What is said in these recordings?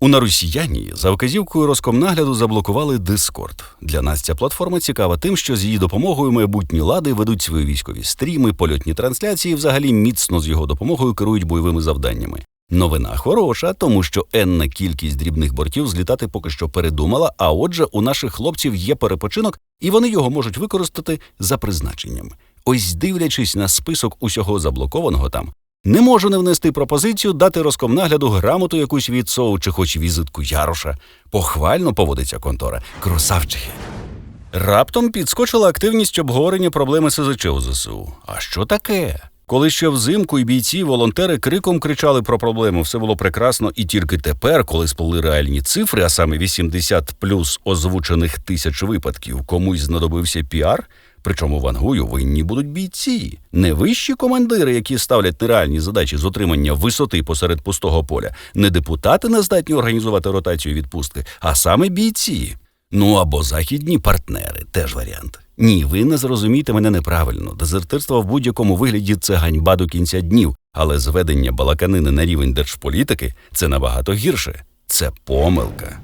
У наросіяні за вказівкою Роскомнагляду заблокували Дискорд. Для нас ця платформа цікава тим, що з її допомогою майбутні лади ведуть свої військові стріми, польотні трансляції, взагалі міцно з його допомогою керують бойовими завданнями. Новина хороша, тому що енна кількість дрібних бортів злітати поки що передумала. А отже, у наших хлопців є перепочинок, і вони його можуть використати за призначенням. Ось дивлячись на список усього заблокованого там, не можу не внести пропозицію дати Роскомнагляду грамоту якусь від СОУ чи хоч візитку Яроша. Похвально поводиться контора. Красавчики. Раптом підскочила активність обговорення проблеми СЗЧ у ЗСУ. А що таке? Коли ще взимку і бійці, волонтери криком кричали про проблему, все було прекрасно, і тільки тепер, коли сплили реальні цифри, а саме 80 плюс озвучених тисяч випадків, комусь знадобився піар. Причому вангую винні будуть бійці, не вищі командири, які ставлять нереальні задачі з отримання висоти посеред пустого поля, не депутати не здатні організувати ротацію відпустки, а саме бійці. Ну або західні партнери, теж варіант. Ні, ви не зрозумієте мене неправильно. Дезертирство в будь-якому вигляді це ганьба до кінця днів, але зведення балаканини на рівень держполітики це набагато гірше. Це помилка.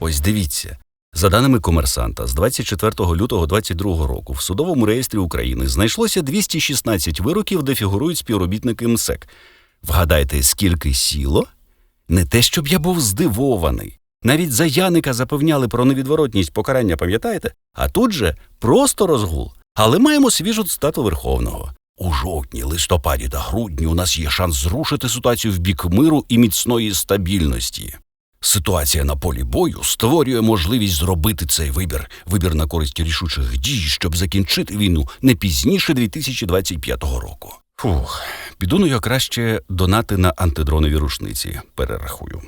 Ось дивіться. За даними комерсанта, з 24 лютого 2022 року в судовому реєстрі України знайшлося 216 вироків, де фігурують співробітники МСЕК. Вгадайте, скільки сіло? Не те, щоб я був здивований. Навіть за Яника запевняли про невідворотність покарання, пам'ятаєте? А тут же просто розгул. Але маємо свіжу цитату Верховного. У жовтні, листопаді та грудні у нас є шанс зрушити ситуацію в бік миру і міцної стабільності. Ситуація на полі бою створює можливість зробити цей вибір, вибір на користь рішучих дій, щоб закінчити війну не пізніше 2025 року. Фух, піду ну я краще донати на антидронові рушниці перерахую.